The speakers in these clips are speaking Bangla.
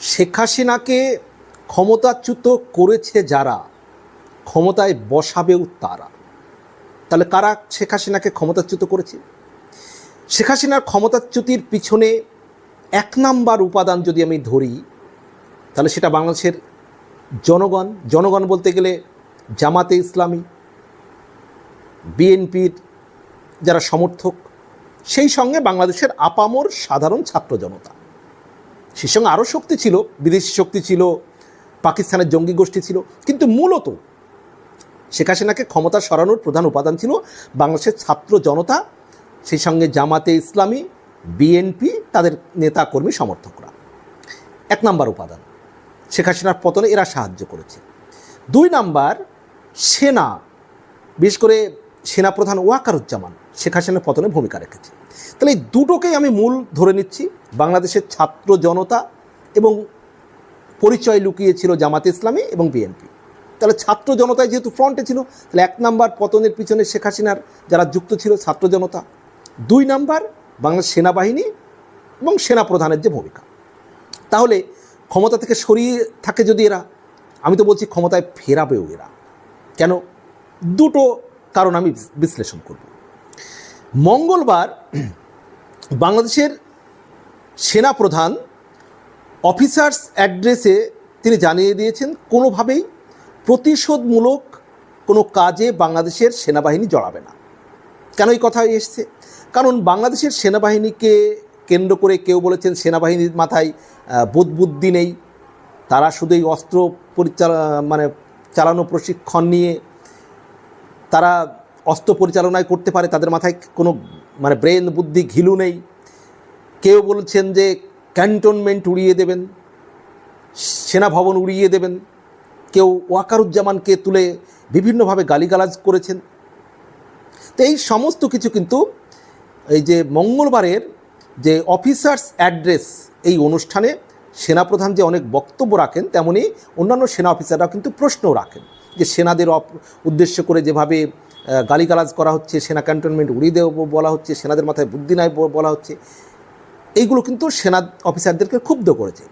শেখ হাসিনাকে ক্ষমতাচ্যুত করেছে যারা? ক্ষমতায় বসাবেও তারা। তাহলে কারা শেখ হাসিনাকে ক্ষমতাচ্যুত করেছে? শেখ হাসিনার ক্ষমতাচ্যুতির পিছনে এক নাম্বার উপাদান যদি আমি ধরি, তাহলে সেটা বাংলাদেশের জনগণ। জনগণ বলতে গেলে জামাতে ইসলামী, বিএনপির যারা সমর্থক, সেই সঙ্গে বাংলাদেশের আপামর সাধারণ ছাত্র জনতা। সেই সঙ্গে আরও শক্তি ছিল, বিদেশি শক্তি ছিল, পাকিস্তানের জঙ্গি গোষ্ঠী ছিল। কিন্তু মূলত শেখ হাসিনাকে ক্ষমতা সরানোর প্রধান উপাদান ছিল বাংলাদেশের ছাত্র জনতা, সেই সঙ্গে জামাতে ইসলামী, বিএনপি, তাদের নেতা কর্মী সমর্থকরা। এক নাম্বার উপাদান, শেখ হাসিনার পতনে এরা সাহায্য করেছে। দুই নাম্বার, সেনা, বিশেষ করে সেনাপ্রধান ওয়াকারুজ্জামান শেখ হাসিনার পতনে ভূমিকা রেখেছে। তাহলে এই দুটোকেই আমি মূল ধরে নিচ্ছি। বাংলাদেশের ছাত্র জনতা এবং পরিচয় লুকিয়েছিল জামাতে ইসলামী এবং বিএনপি। তাহলে ছাত্র জনতায় যেহেতু ফ্রন্টে ছিল, তাহলে এক নাম্বার পতনের পিছনে শেখ হাসিনার যারা যুক্ত ছিল ছাত্র জনতা। দুই নাম্বার বাংলাদেশ সেনাবাহিনী এবং সেনাপ্রধানের যে ভূমিকা। তাহলে ক্ষমতা থেকে সরিয়ে থাকে যদি এরা, আমি তো বলছি ক্ষমতায় ফেরাবেও এরা। কেন? দুটো কারণ আমি বিশ্লেষণ করব। মঙ্গলবার বাংলাদেশের সেনাপ্রধান অফিসার্স অ্যাড্রেসে তিনি জানিয়ে দিয়েছেন, কোনোভাবেই প্রতিশোধমূলক কোনো কাজে বাংলাদেশের সেনাবাহিনী জড়াবে না। কেন এই কথা এসছে? কারণ বাংলাদেশের সেনাবাহিনীকে কেন্দ্র করে কেউ বলেছেন সেনাবাহিনীর মাথায় বুদ্ধি নেই। তারা শুধু এই অস্ত্র পরিচালনা মানে চালানো প্রশিক্ষণ নিয়ে তারা অস্ত্র পরিচালনায় করতে পারে, তাদের মাথায় কোনো মানে ব্রেন বুদ্ধি ঘিলু নেই। কেউ বলছেন যে ক্যান্টনমেন্ট উড়িয়ে দেবেন সেনা ভবন উড়িয়ে দেবেন। কেউ ওয়াকারুজ্জামানকে তুলে বিভিন্নভাবে গালিগালাজ করেছেন। তো এই সমস্ত কিছু কিন্তু এই যে মঙ্গলবারের যে অফিসার্স অ্যাড্রেস এই অনুষ্ঠানে সেনাপ্রধান যে অনেক বক্তব্য রাখেন, তেমনি অন্যান্য সেনা অফিসাররাও কিন্তু প্রশ্নও রাখেন। যে সেনাদের উদ্দেশ্য করে যেভাবে গালিগালাজ করা হচ্ছে, সেনা ক্যান্টনমেন্ট উড়িয়ে দেব বলা হচ্ছে, সেনাদের মাথায় বুদ্ধি নাই বলা হচ্ছে, এইগুলো কিন্তু সেনা অফিসারদেরকে ক্ষুব্ধ করেছে।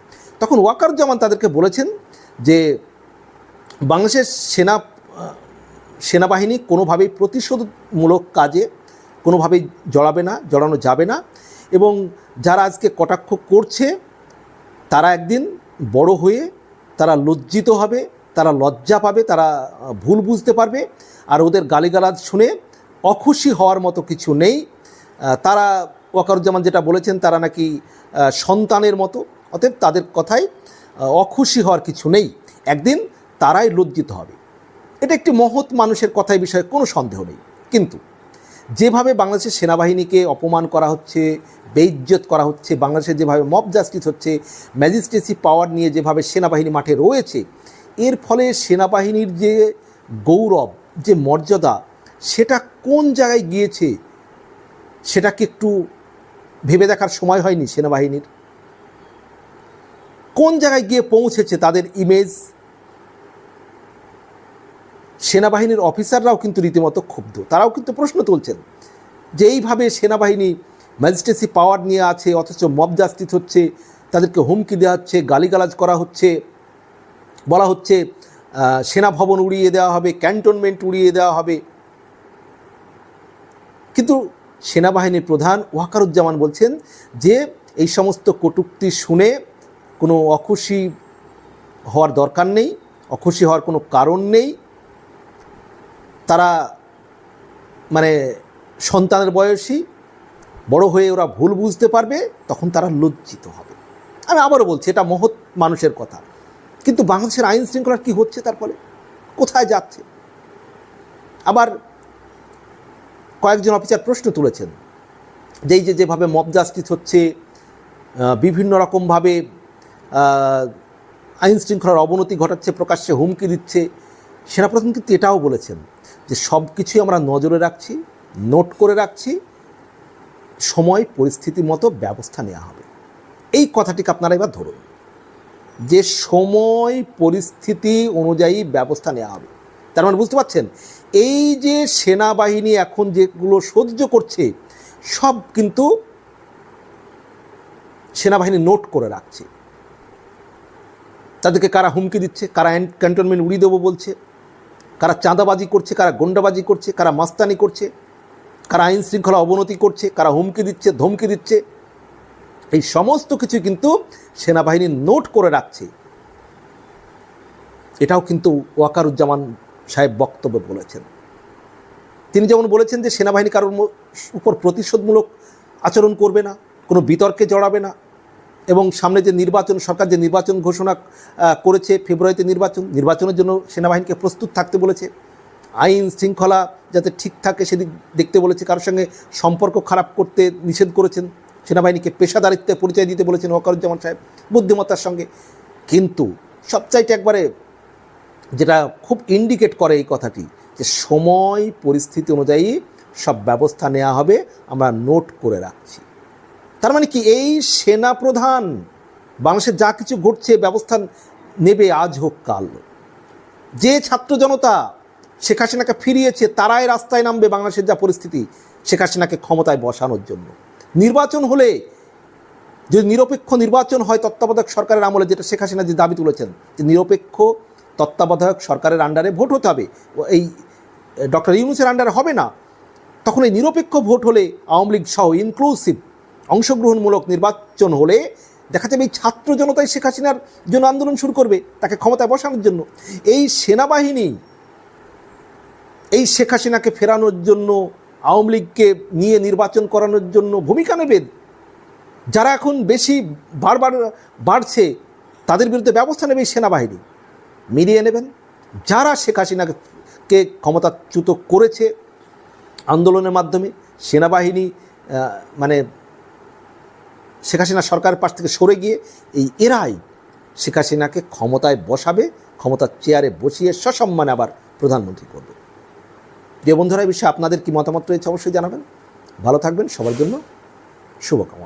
তখন ওয়াকারুজ্জামান তাদেরকে বলেছেন যে, বাংলাদেশের সেনা সেনাবাহিনী কোনোভাবেই প্রতিশোধমূলক কাজে কোনোভাবেই জড়াবে না, জড়ানো যাবে না এবং যারা আজকে কটাক্ষ করছে, তারা একদিন বড় হয়ে তারা লজ্জিত হবে তারা লজ্জা পাবে, তারা ভুল বুঝতে পারবে। আর ওদের গালিগালাজ শুনে অখুশি হওয়ার মতো কিছু নেই। তারা ওয়াকারুজ্জামান যেটা বলেছেন, তারা নাকি সন্তানের মতো। অতএব তাদের কথায় অখুশি হওয়ার কিছু নেই। একদিন তারাই লজ্জিত হবে। এটা একটি মহৎ মানুষের কথায় বিষয়ে কোনো সন্দেহ নেই। কিন্তু যেভাবে বাংলাদেশের সেনাবাহিনীকে অপমান করা হচ্ছে, বেইজ্জত করা হচ্ছে বাংলাদেশে যেভাবে মব জাস্টিস হচ্ছে, ম্যাজিস্ট্রেসি পাওয়ার নিয়ে যেভাবে সেনাবাহিনী মাঠে রয়েছে এর ফলে সেনাবাহিনীর যে গৌরব, যে মর্যাদা, সেটা কোন জায়গায় গিয়েছে সেটাকে একটু ভেবে দেখার সময় হয়নি সেনাবাহিনীর। কোন জায়গায় গিয়ে পৌঁছেছে তাদের ইমেজ সেনাবাহিনীর অফিসাররাও কিন্তু রীতিমতো ক্ষুব্ধ। তারাও কিন্তু প্রশ্ন তুলছেন যে এইভাবে সেনাবাহিনী ম্যাজিস্ট্রেসি পাওয়ার নিয়ে আছে, অথচ মব জাস্টিস হচ্ছে, তাদেরকে হুমকি দেওয়া হচ্ছে, গালিগালাজ করা হচ্ছে। বলা হচ্ছে আহ, সেনা ভবন উড়িয়ে দেওয়া হবে ক্যান্টনমেন্ট উড়িয়ে দেওয়া হবে। কিন্তু সেনাবাহিনীর প্রধান ওয়াকারুজ্জামান বলছেন যে এই সমস্ত কটূক্তি শুনে কোনো অখুশি হওয়ার দরকার নেই অখুশি হওয়ার কোনো কারণ নেই। তারা মানে সন্তানের বয়সী বড় হয়ে ওরা ভুল বুঝতে পারবে তখন তারা লজ্জিত হবে। আমি আবারও বলছি এটা মহৎ মানুষের কথা। কিন্তু বাংলাদেশের আইন শৃঙ্খলার কী হচ্ছে তার ফলে? কোথায় যাচ্ছে? আবার কয়েকজন অফিসার প্রশ্ন তুলেছেন যে এই যে যেভাবে মব জাস্টিস হচ্ছে বিভিন্ন রকমভাবে আইন শৃঙ্খলার অবনতি ঘটাচ্ছে, প্রকাশ্যে হুমকি দিচ্ছে, সেনাপ্রধান কিন্তু এটাও বলেছেন যে সব কিছুই আমরা নজরে রাখছি, নোট করে রাখছি, সময়, পরিস্থিতি মতো ব্যবস্থা নেওয়া হবে। এই কথাটিকে আপনারা এবার ধরুন। যে সময় পরিস্থিতি অনুযায়ী ব্যবস্থা নেওয়া হবে। তার মানে বুঝতে পারছেন? এই যে সেনাবাহিনী এখন যেগুলো সহ্য করছে, সব কিন্তু সেনাবাহিনী নোট করে রাখছে। তাদেরকে কারা হুমকি দিচ্ছে, কারা ক্যান্টনমেন্ট উড়িয়ে দেবো বলছে, কারা চাঁদাবাজি করছে, কারা গন্ডাবাজি করছে, কারা মাস্তানি করছে, কারা আইন শৃঙ্খলা অবনতি করছে, কারা হুমকি দিচ্ছে, ধমকি দিচ্ছে এই সমস্ত কিছু কিন্তু সেনাবাহিনী নোট করে রাখছে। এটাও কিন্তু ওয়াকারুজ্জামান সাহেব বক্তব্যে বলেছেন। তিনি যেমন বলেছেন যে সেনাবাহিনী কারোর উপর প্রতিশোধমূলক আচরণ করবে না, কোনো বিতর্কে জড়াবে না এবং সামনে যে নির্বাচন, সরকার যে নির্বাচন ঘোষণা করেছে, ফেব্রুয়ারিতে নির্বাচন, নির্বাচনের জন্য সেনাবাহিনীকে প্রস্তুত থাকতে বলেছে। আইন শৃঙ্খলা যাতে ঠিক থাকে সেদিক দেখতে বলেছে। কারোর সঙ্গে সম্পর্ক খারাপ করতে নিষেধ করেছেন। সেনাবাহিনীকে পেশাদারিত্বে পরিচয় দিতে বলেছেন ওয়াকারুজ্জামান সাহেব, বুদ্ধিমত্তার সঙ্গে। কিন্তু সবচাইতে একবারে যেটা খুব ইন্ডিকেট করে এই কথাটি, যে সময়, পরিস্থিতি অনুযায়ী সব ব্যবস্থা নেওয়া হবে, আমরা নোট করে রাখছি। তার মানে কি, এই সেনা প্রধান বাংলাদেশের যা কিছু ঘটছে, ব্যবস্থা নেবে আজ হোক কাল। যে ছাত্র জনতা শেখ হাসিনাকে ফিরিয়েছে, তারাই রাস্তায় নামবে বাংলাদেশের যা পরিস্থিতি, শেখ হাসিনাকে ক্ষমতায় বসানোর জন্য। নির্বাচন হলে যদি নিরপেক্ষ নির্বাচন হয় তত্ত্বাবধায়ক সরকারের আমলে, যেটা শেখ হাসিনা যে দাবি তুলেছেন, যে নিরপেক্ষ তত্ত্বাবধায়ক সরকারের আন্ডারে ভোট হতে হবে। এই ডক্টর ইউনুসের আন্ডারে হবে না। তখন এই নিরপেক্ষ ভোট হলে আওয়ামী লীগ সহ ইনক্লুসিভ অংশগ্রহণমূলক নির্বাচন হলে দেখা যাবে এই ছাত্র জনতাই শেখ হাসিনার জন্য আন্দোলন শুরু করবে, তাকে ক্ষমতায় বসানোর জন্য। এই সেনাবাহিনী, এই শেখ হাসিনাকে ফেরানোর জন্য আওয়ামী লীগকে নিয়ে নির্বাচন করানোর জন্য ভূমিকা নেবেন? যারা এখন বেশি বারবার বাড়ছে, তাদের বিরুদ্ধে ব্যবস্থা নেবে সেনাবাহিনী। মিলিয়ে নেবেন। যারা শেখ হাসিনাকে ক্ষমতাচ্যুত করেছে আন্দোলনের মাধ্যমে, সেনাবাহিনী মানে শেখ হাসিনা সরকারের পাশ থেকে সরে গিয়ে এই এরাই শেখ হাসিনাকে ক্ষমতায় বসাবে, ক্ষমতার চেয়ারে বসিয়ে সসম্মানে আবার প্রধানমন্ত্রী করবে। যে বন্ধুরা এই বিষয়ে আপনাদের কি মতামত রয়েছে অবশ্যই জানাবেন। ভালো থাকবেন, সবার জন্য শুভকামনা।